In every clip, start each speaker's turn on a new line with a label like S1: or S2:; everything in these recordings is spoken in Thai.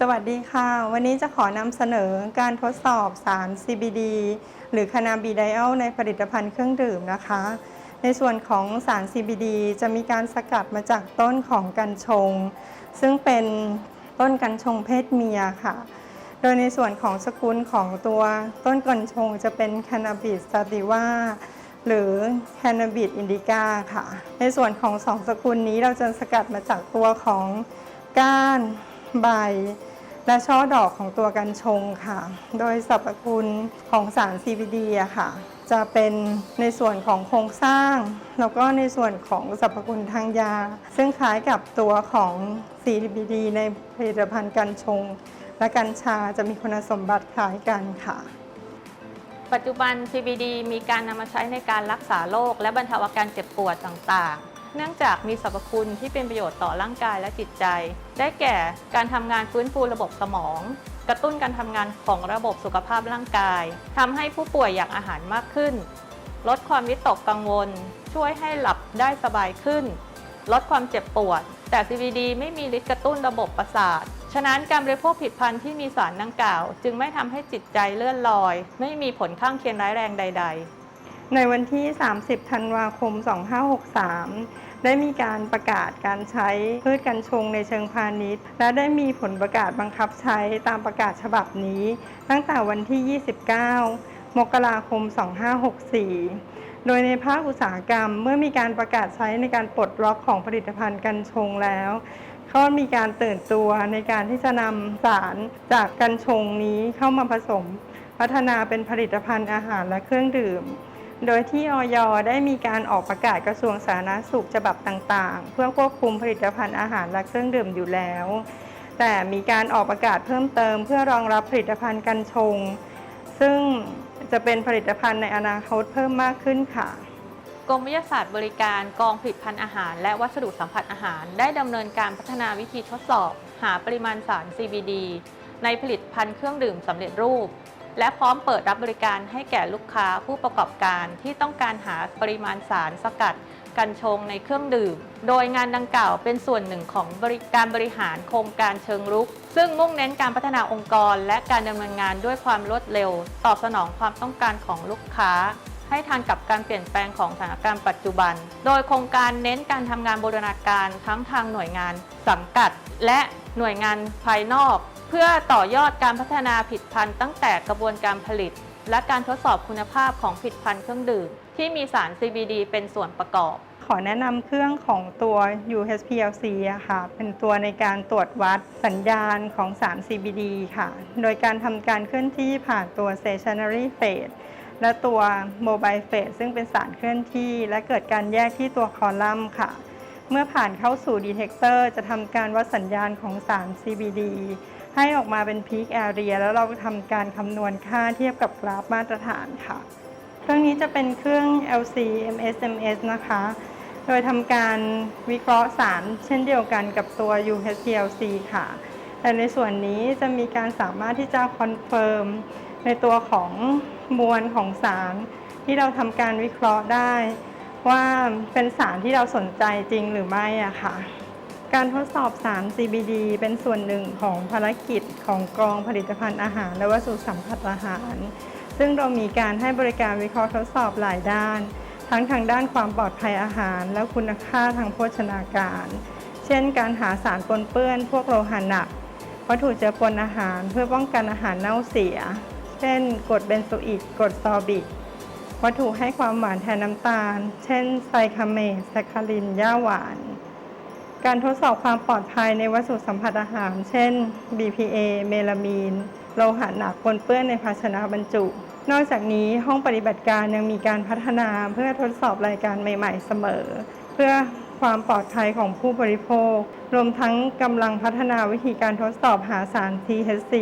S1: สวัสดีค่ะ วันนี้จะขอนำเสนอการทดสอบสาร CBD หรือคานาบิไดอลในผลิตภัณฑ์เครื่องดื่มนะคะ ในส่วนของสาร CBD จะมีการสกัดมาจากต้นของกัญชง ซึ่งเป็นต้นกัญชงเพศเมียค่ะ โดยในส่วนของสกุลของตัวต้นกัญชงจะเป็นคานาบิสซาติวาหรือแคนาบิดอินดิกาค่ะ ในส่วนของสองสกุลนี้เราจะสกัดมาจากตัวของก้าน ใบ และช่อดอกของตัวกัญชงค่ะ โดยสรรพคุณของสาร CBD อะค่ะ จะเป็นในส่วนของโครงสร้าง แล้วก็ในส่วนของสรรพคุณทางยา ซึ่งคล้ายกับตัวของ CBD ในผลิตภัณฑ์กัญชง และกัญชาจะมีคุณสมบัติคล้ายกันค่ะ
S2: ปัจจุบัน CBD มีการนำมาใช้ในการรักษาโรคและบรรเทาอาการเจ็บปวดต่างๆ เนื่องจากมีสรรพคุณที่เป็นประโยชน์ต่อร่างกายและจิตใจ ได้แก่การทำงานฟื้นฟูระบบสมอง กระตุ้นการทำงานของระบบสุขภาพร่างกายทำให้ผู้ป่วยอยากอาหารมากขึ้น ลดความวิตกกังวล ช่วยให้หลับได้สบายขึ้น ลดความเจ็บปวด แต่ CBD ไม่มีฤทธิ์กระตุ้นระบบประสาทฉะนั้นการบริโภคผิดพันธุ์ที่มีสารดังกล่าว จึงไม่ทำให้จิตใจเลื่อนลอย ไม่มีผลข้างเคียงร้ายแรงใด ๆ
S1: ในวันที่ 30 ธันวาคม 2563 ได้มีการประกาศการใช้พืชกัญชงในเชิงพาณิชย์ และได้มีผลประกาศบังคับใช้ตามประกาศฉบับนี้ ตั้งแต่วันที่ 29 มกราคม 2564 โดยในภาคอุตสาหกรรมเมื่อมีการประกาศใช้ในการปลดล็อกของผลิตภัณฑ์กัญชงแล้วก็มีการตื่นตัวในการที่จะนำสารจากกัญชงนี้เข้ามาผสม พัฒนาเป็นผลิตภัณฑ์อาหารและเครื่องดื่ม โดยที่ออยได้มีการออกประกาศกระทรวงสาธารณสุขฉบับต่างๆ เพื่อควบคุมผลิตภัณฑ์อาหารและเครื่องดื่มอยู่แล้ว แต่มีการออกประกาศเพิ่มเติม เพื่อรองรับผลิตภัณฑ์กัญชง ซึ่งจะเป็นผลิตภัณฑ์ในอนาคตเพิ่มมากขึ้นค่ะ
S2: กรมวิทยาศาสตร์บริการกองผลิตภัณฑ์อาหาร และวัสดุสัมผัสอาหาร ได้ดำเนินการพัฒนาวิธีทดสอบ หาปริมาณสาร CBD ในผลิตภัณฑ์เครื่องดื่มสำเร็จรูป และพร้อมเปิดรับบริการให้แก่ลูกค้าผู้ประกอบการที่ต้องการหาปริมาณสารสกัดกัญชงในเครื่องดื่ม โดยงานดังกล่าวเป็นส่วนหนึ่งของบริการบริหารโครงการเชิงรุก ซึ่งมุ่งเน้นการพัฒนาองค์กร และการดำเนินงานด้วยความรวดเร็ว ตอบสนองความต้องการของลูกค้า ให้ทันกับการเปลี่ยนแปลงของสถานการณ์ปัจจุบัน โดยโครงการเน้นการทำงานบูรณาการทั้งทางหน่วยงานสังกัด และหน่วยงานภายนอก เพื่อต่อยอดการพัฒนาผลิตภัณฑ์ตั้งแต่กระบวนการผลิต และการทดสอบคุณภาพของผลิตภัณฑ์เครื่องดื่ม ที่มีสาร CBD เป็นส่วนประกอบ
S1: ขอแนะนำเครื่องของตัว UHPLC อะค่ะ เป็นตัวในการตรวจวัดสัญญาณของสาร CBD ค่ะ โดยการทำการเคลื่อนที่ผ่านตัว stationary phase และตัว mobile phase ซึ่งเป็นสารเคลื่อนที่ และเกิดการแยกที่ตัวคอลัมน์ค่ะ เมื่อผ่านเข้าสู่ detector จะทำการวัดสัญญาณของสาร CBD ให้ออกมาเป็น peak area แล้วเราทำการคำนวณค่าเทียบกับกราฟมาตรฐานค่ะ เครื่องนี้จะเป็นเครื่อง LC MSMS นะคะ โดยทำการวิเคราะห์สารเช่นเดียวกันกับตัว UHPLC ค่ะ แต่ในส่วนนี้จะมีการสามารถที่จะคอนเฟิร์มในตัวของมวลของสารที่เราทำการวิเคราะห์ได้ ว่าเป็นสารที่เราสนใจจริงหรือไม่อะค่ะ การทดสอบสาร CBD เป็นส่วนหนึ่งของภารกิจของกองผลิตภัณฑ์อาหาร และวัสดุสัมผัสอาหาร ซึ่งเรามีการให้บริการวิเคราะห์ทดสอบหลายด้าน ทั้งทางด้านความปลอดภัยอาหาร และคุณค่าทางโภชนาการ เช่น การหาสารปนเปื้อน พวกโลหะหนักวัตถุเจือปนอาหาร เพื่อป้องกันอาหารเน่าเสีย เช่นกรดเบนโซอิกกรดซอบิก วัตถุให้ความหวานแทนน้ำตาล เช่นไซคาเมสแซคคารินย่าหวาน การทดสอบความปลอดภัยในวัสดุสัมผัสอาหาร เช่น BPA เมลามีน โลหะหนักปนเปื้อนในภาชนะบรรจุ นอกจากนี้ห้องปฏิบัติการยังมีการพัฒนาเพื่อทดสอบรายการใหม่ ๆ เสมอ เพื่อ ความปลอดภัยของผู้บริโภค รวมทั้งกำลังพัฒนาวิธีการทดสอบหาสาร THC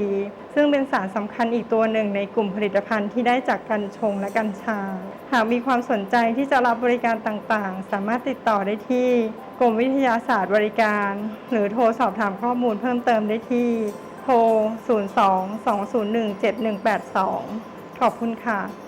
S1: ซึ่งเป็นสารสำคัญอีกตัวหนึ่งในกลุ่มผลิตภัณฑ์ที่ได้จากกัญชงและกัญชา หากมีความสนใจที่จะรับบริการต่างๆ สามารถติดต่อได้ที่ กรมวิทยาศาสตร์บริการ หรือโทรสอบถามข้อมูลเพิ่มเติมได้ที่ โทร 02 201 7182 ขอบคุณค่ะ